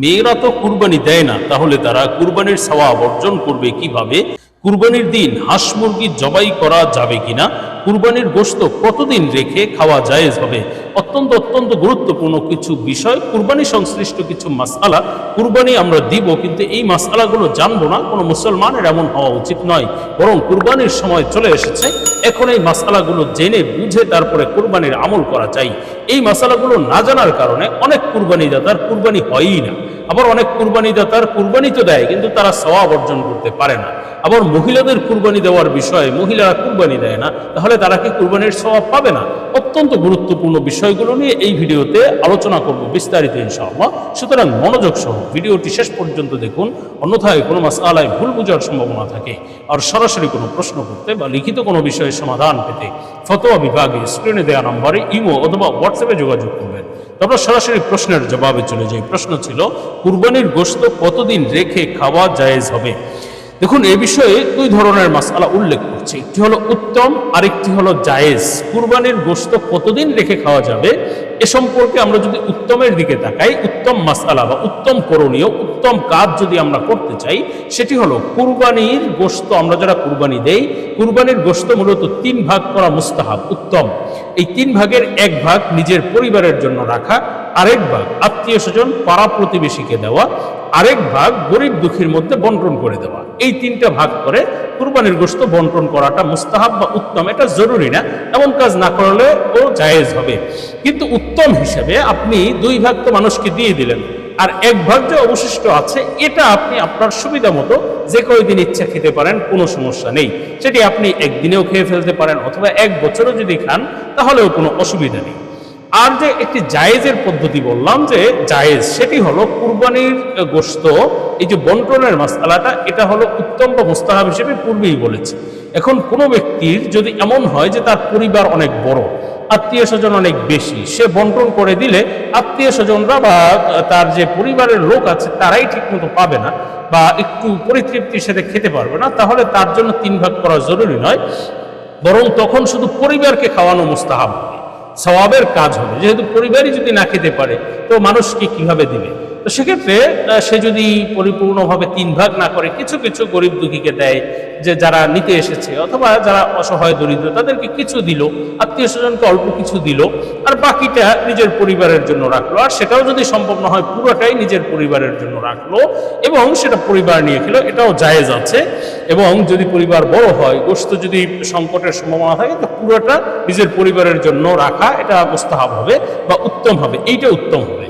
মেয়েরা তো কুরবানি দেয় না, তাহলে তারা কুরবানির সওয়াব অর্জন করবে কীভাবে? কুরবানির দিন হাঁস মুরগি জবাই করা যাবে কিনা? কুরবানির গোশত কতদিন রেখে খাওয়া জায়েজ হবে? অত্যন্ত অত্যন্ত গুরুত্বপূর্ণ কিছু বিষয়, কুরবানি সংশ্লিষ্ট কিছু মাসালা। কুরবানি আমরা দিব, কিন্তু এই মাসালাগুলো জানব না, কোনো মুসলমানের এমন হওয়া উচিত নয়। বরং কুরবানির সময় চলে এসেছে, এখন এই মাসালাগুলো জেনে বুঝে তারপরে কুরবানির আমল করা চাই। এই মাসালাগুলো না জানার কারণে অনেক কুরবানি দাতার কুরবানি হয়ই না। আবার অনেক কুরবানি দাতার কুরবানি তো দেয় কিন্তু তারা সওয়াব অর্জন করতে পারে না। আবার মহিলাদের কুরবানি দেওয়ার বিষয়ে মহিলারা কুরবানি দেয় না, তাহলে তারা কি কুরবানির স্বভাব পাবে না? অত্যন্ত গুরুত্বপূর্ণ বিষয়গুলো নিয়ে এই ভিডিওতে আলোচনা করব বিস্তারিত ইনশাআল্লাহ। সুতরাং মনোযোগ সহ ভিডিওটি শেষ পর্যন্ত দেখুন, অন্যথায় কোনো মাসালায় ভুল বোঝার সম্ভাবনা থাকে। আর সরাসরি কোনো প্রশ্ন করতে বা লিখিত কোনো বিষয়ে সমাধান পেতে ফতোয়া বিভাগে স্ক্রিনে দেওয়া নম্বরে ইমো অথবা হোয়াটসঅ্যাপে যোগাযোগ করবেন। তারপর সরাসরি প্রশ্নের জবাবে চলে যাই। প্রশ্ন ছিল, কুরবানির গোশত কতদিন রেখে খাওয়া জায়েজ হবে? দেখুন, এ বিষয়ে দুই ধরনের মাসালা উল্লেখ করছে। একটি হলো উত্তম, আরেকটি হলো জায়েজ। কুরবানির গোশত কতদিন রেখে খাওয়া যাবে? এ সম্পর্কে আমরা যদি উত্তমের দিকে তাকাই, উত্তম মাসালা বা উত্তম করণীয়, উত্তম কাজ যদি আমরা করতে চাই, সেটি হলো কুরবানির গোশত, আমরা যারা কুরবানি দেই, কুরবানির গোশত মূলত তিন ভাগ করা মুস্তাহাব, উত্তম। এই তিন ভাগের এক ভাগ নিজের পরিবারের জন্য রাখা আরেক ভাগ আত্মীয় স্বজন, পাড়া প্রতিবেশীকে দেওয়া, আরেক ভাগ গরিব দুঃখীর মধ্যে বন্টন করে দেওয়া। এই তিনটা ভাগ করে কুরবানির গোশত বন্টন করাটা মুস্তাহাব বা উত্তম, এটা জরুরি না, এমন কাজ না করলে ও জায়েজ হবে। কিন্তু উত্তম হিসেবে আপনি দুই ভাগ তো মানুষকে দিয়ে দিলেন, আর এক ভাগ যে অবশিষ্ট আছে, এটা আপনি আপনার সুবিধা মতো যে কয়দিন ইচ্ছা খেতে পারেন, কোনো সমস্যা নেই। সেটি আপনি একদিনেও খেয়ে ফেলতে পারেন, অথবা এক বছরও যদি খান, তাহলেও কোনো অসুবিধা নেই। আর যে একটি জায়েজের পদ্ধতি বললাম যে জায়েজ, সেটি হলো কুরবানির গোশত, এই যে বন্টনের মাসালাটা এটা হলো উত্তম বা মুস্তাহাব হিসেবে পূর্বেই বলেছে। এখন কোনো ব্যক্তির যদি এমন হয় যে তার পরিবার অনেক বড়, আত্মীয় স্বজন অনেক বেশি, সে বন্টন করে দিলে আত্মীয় স্বজনরা বা তার যে পরিবারের লোক আছে, তারাই ঠিকমতো পাবে না বা একটু পরিতৃপ্তির সাথে খেতে পারবে না, তাহলে তার জন্য তিন ভাগ করা জরুরি নয়। বরং তখন শুধু পরিবারকে খাওয়ানো মুস্তাহাব। সওয়াবের কাজ হবে। যেহেতু পরিবারই যদি না খেতে পারে তো মানুষকে কীভাবে দিবে? তো সেক্ষেত্রে সে যদি পরিপূর্ণভাবে তিন ভাগ না করে, কিছু কিছু গরিব দুঃখীকে দেয় যে যারা নিতে এসেছে অথবা যারা অসহায় দরিদ্র, তাদেরকে কিছু দিল, আত্মীয় স্বজনকে অল্প কিছু দিল, আর বাকিটা নিজের পরিবারের জন্য রাখল। আর সেটাও যদি সম্ভব না হয়, পুরোটাই নিজের পরিবারের জন্য রাখল এবং সেটা পরিবার নিয়ে খেলো, এটাও জায়েজ আছে। এবং যদি পরিবার বড় হয়, গোস্ত যদি সংকটের সম্ভাবনা থাকে, তো পুরোটা নিজের পরিবারের জন্য রাখা, এটা মোস্তাহাব হবে বা উত্তম হবে, এইটা উত্তম হবে।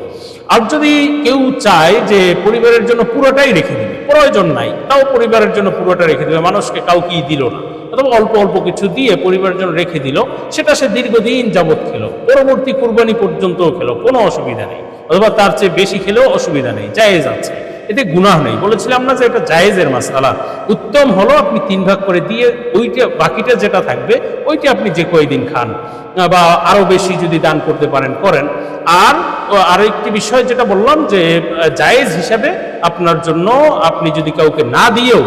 আর যদি কেউ চায় যে পরিবারের জন্য পুরোটাই রেখে দিবে, প্রয়োজন নাই, তাও পরিবারের জন্য পুরোটা রেখে দিবে, মানুষকে কাউকেই দিল না। অথবা অল্প অল্প কিছু দিয়ে পরিবারের জন্য রেখে দিল, সেটা সে দীর্ঘদিন যাবৎ খেলো, পরবর্তী কুরবানি পর্যন্তও খেলো, কোনো অসুবিধা নেই। অথবা তার চেয়ে বেশি খেলেও অসুবিধা নেই, জায়েজ আছে। এতে গুনাহ নেই। বলেছিলাম না যে এটা জায়েজের মাসালা। উত্তম হলো আপনি তিন ভাগ করে দিয়ে ওইটা, বাকিটা যেটা থাকবে, ওইটা আপনি যে কয়দিন খান, বা আরও বেশি যদি দান করতে পারেন, করেন। আর আরও একটি বিষয় যেটা বললাম যে জায়েজ হিসাবে আপনার জন্য আপনি যদি কাউকে না দিয়েও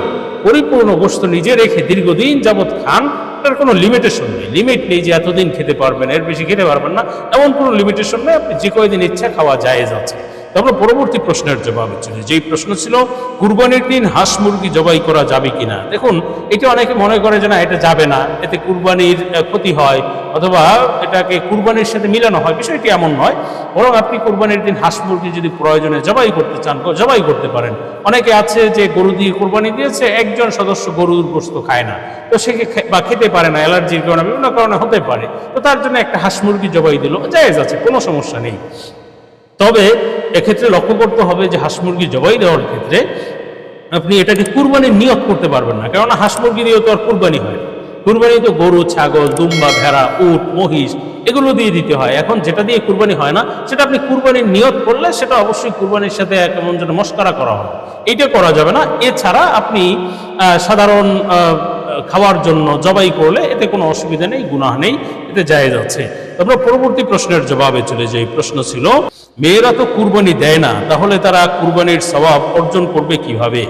পরিপূর্ণ বস্তু নিজে রেখে দীর্ঘদিন যাবৎ খান, তার কোনো লিমিটেশন নেই। লিমিট নেই যে এতদিন খেতে পারবেন, এর বেশি খেতে পারবেন না। এমন কোনো লিমিটেশন নেই, আপনি যে কয়দিন ইচ্ছা খাওয়া জায়েজ আছে। তারপর পরবর্তী প্রশ্নের জবাব ছিল যেই প্রশ্ন ছিল, কুরবানির দিন হাঁস মুরগি জবাই করা যাবে কিনা? দেখুন, এটা অনেকে মনে করে যে না, এটা যাবে না, এতে কুরবানির ক্ষতি হয়, অথবা এটাকে কুরবানির সাথে মিলানো হয়, বিষয়টি এমন নয়। বরং আপনি কুরবানির দিন হাঁস মুরগি যদি প্রয়োজনে জবাই করতে চান জবাই করতে পারেন। অনেকে আছে যে গরু দিয়ে কুরবানি দিয়েছে, একজন সদস্য গরুর গোস্ত খায় না। তো সে বা খেতে পারে না, অ্যালার্জির কারণে, বিভিন্ন কারণে হতে পারে। তো তার জন্য একটা হাঁস মুরগি জবাই দিল, জায়েজ আছে, কোনো সমস্যা নেই। তবে এক্ষেত্রে লক্ষ্য করতে হবে যে হাঁস মুরগি জবাই দেওয়ার ক্ষেত্রে আপনি এটাকে কুরবানির নিয়ত করতে পারবেন না। কেননা হাঁস মুরগি দিয়ে তো আর কুরবানি হয় কুরবানি তো গরু, ছাগল, দুম্বা, ভেড়া, উট, মহিষ এগুলো দিয়ে দিতে হয়। এখন যেটা দিয়ে কুরবানি হয় না, সেটা আপনি কুরবানির নিয়ত করলে সেটা অবশ্যই কুরবানির সাথে কেমন যেন মস্কারা করা হবে এইটা করা যাবে না। এছাড়া আপনি সাধারণ খাওয়ার জন্য জবাই করলে এতে কোনো অসুবিধা নেই, গুনাহ নেই, এতে জায়েজ যাচ্ছে তারপর পরবর্তী প্রশ্নের জবাবে চলে যাই। প্রশ্ন ছিল মেয়েরা তো কুরবানি দেয় না, তাহলে তারা কুরবানির স্বভাব অর্জন করবে কীভাবে?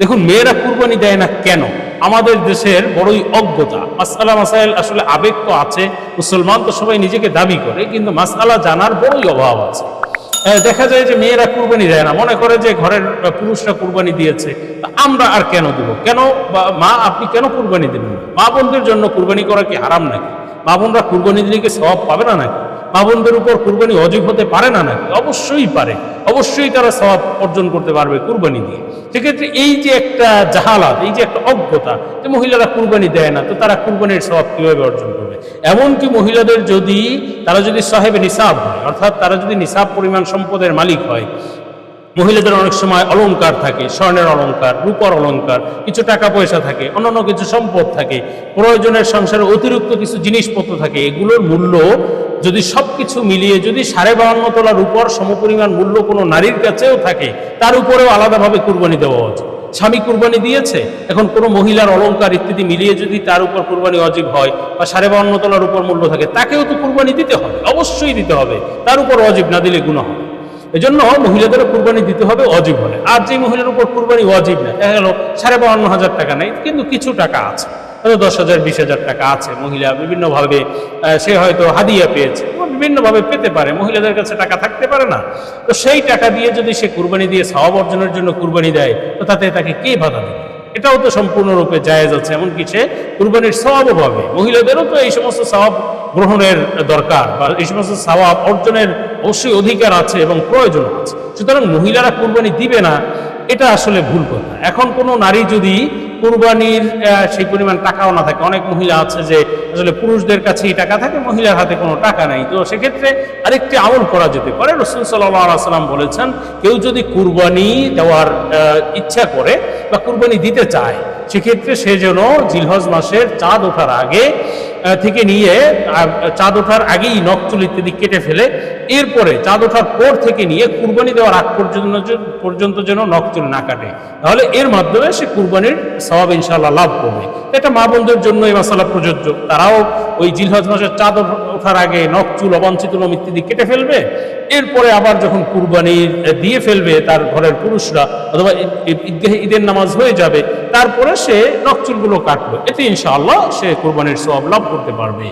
দেখুন, মেয়েরা কুরবানি দেয় না কেন? আমাদের দেশের বড়ই অজ্ঞতা। মাসালা মাসাইল আসলে আবেগ তো আছে, মুসলমান তো সবাই নিজেকে দাবি করে, কিন্তু মাসালা জানার বড়ই অভাব আছে। দেখা যায় যে মেয়েরা কুরবানি দেয় না, মনে করে যে ঘরের পুরুষরা কুরবানি দিয়েছে আমরা আর কেন দেব? কেন মা, আপনি কেন কুরবানি দেবেন? মা বোনদের জন্য কুরবানি করা কি হারাম নাকি? মা বোনরা কুরবানি দিলে কি সওয়াব পাবে না নাকি? মা বোনদের উপর কুরবানি অজীব হতে পারে না নাকি? অবশ্যই পারে। অবশ্যই তারা সওয়াব অর্জন করতে পারবে কুরবানি দিয়ে। সেক্ষেত্রে এই যে একটা জাহালাত, এই যে একটা অজ্ঞতা যে মহিলারা কুরবানি দেয় না, তো তারা কুরবানির সওয়াব কীভাবে অর্জন করবে? এমনকি মহিলাদের যদি, তারা যদি সাহেব নিসাব হয়, অর্থাৎ তারা যদি নিসাব পরিমাণ সম্পদের মালিক হয়, মহিলাদের অনেক সময় অলংকার থাকে, স্বর্ণের অলংকার, রূপর অলংকার, কিছু টাকা পয়সা থাকে, অন্যান্য কিছু সম্পদ থাকে, প্রয়োজনের সংসারে অতিরিক্ত কিছু জিনিসপত্র থাকে, এগুলোর মূল্য যদি সব কিছু মিলিয়ে যদি সাড়ে বাহান্ন তোলা রূপর সমপরিমাণ মূল্য কোনো নারীর কাছেও থাকে, তার উপরেও আলাদাভাবে কুরবানি দেওয়া উচিত। স্বামী কুরবানি দিয়েছে, এখন কোনো মহিলার অলংকার, ইত্যাদি মিলিয়ে যদি তার উপর কুরবানি অজীব হয় বা সাড়ে বাহান্ন তোলার উপর মূল্য থাকে, তাকেও তো কুরবানি দিতে হবে, অবশ্যই দিতে হবে। তার উপর অজীব না দিলে গুণ হবে। এজন্য মহিলাদেরও কুরবানি দিতে হবে, অজীব হলে। আর যে মহিলার উপর কুরবানি অজীব না, দেখা গেল সাড়ে বাহান্ন হাজার টাকা নেই, কিন্তু কিছু টাকা আছে। দশ হাজার, বিশ হাজার টাকা আছে। মহিলা বিভিন্নভাবে সে হয়তো হাদিয়া পেয়েছে বিভিন্নভাবে পেতে পারে। মহিলাদের কাছে টাকা থাকতে পারে না। তো সেই টাকা দিয়ে যদি সে কুরবানি দিয়ে সওয়াব অর্জনের জন্য কুরবানি দেয়, তো তাতে তাকে কে বাধা দেবে? এটাও তো সম্পূর্ণরূপে জায়েজ আছে। এমনকি সে কুরবানির সওয়াবও পাবে। মহিলাদেরও তো এই সমস্ত স্বভাব গ্রহণের দরকার, বা এই সমস্ত স্বভাব অর্জনের অবশ্যই অধিকার আছে এবং প্রয়োজন আছে। সুতরাং মহিলারা কুরবানি দিবে না, এটা আসলে ভুল কথা। এখন কোনো নারী যদি কুরবানির সেই পরিমাণ টাকাও না থাকে। অনেক মহিলা আছে যে আসলে পুরুষদের কাছেই টাকা থাকে, মহিলার হাতে কোনো টাকা নাই। তো সেক্ষেত্রে আরেকটি আমল করা যেতে পারে। রসুল সাল্লাম বলেছেন, কেউ যদি কুরবানি দেওয়ার ইচ্ছা করে বা কুরবানি দিতে চায়, সেক্ষেত্রে সে যেন জিলহজ মাসের চাঁদ ওঠার আগে থেকে নিয়ে চাঁদ ওঠার আগেই নকচুল ইত্যাদি কেটে ফেলে, এরপরে চাঁদ ওঠার পর থেকে নিয়ে কুরবানি দেওয়ার আগ পর্যন্ত পর্যন্ত যেন নকচুল না কাটে। তাহলে এর মাধ্যমে সে কুরবানির স্বভাব ইনশাল্লাহ লাভ করবে। এটা মা বোনদের জন্য এই মশালা প্রযোজ্য। তারাও ওই জিলহজ মাসের চাঁদ ওঠার আগে নখ চুল অবাঞ্ছিত লোম ইত্যাদি কেটে ফেলবে। এরপরে আবার যখন কুরবানি দিয়ে ফেলবে তার ঘরের পুরুষরা, অথবা ঈদের নামাজ হয়ে যাবে, তারপরে সে নখ চুলগুলো কাটলো এতে ইনশাআল্লাহ সে কুরবানির সব লাভ করতে পারবে।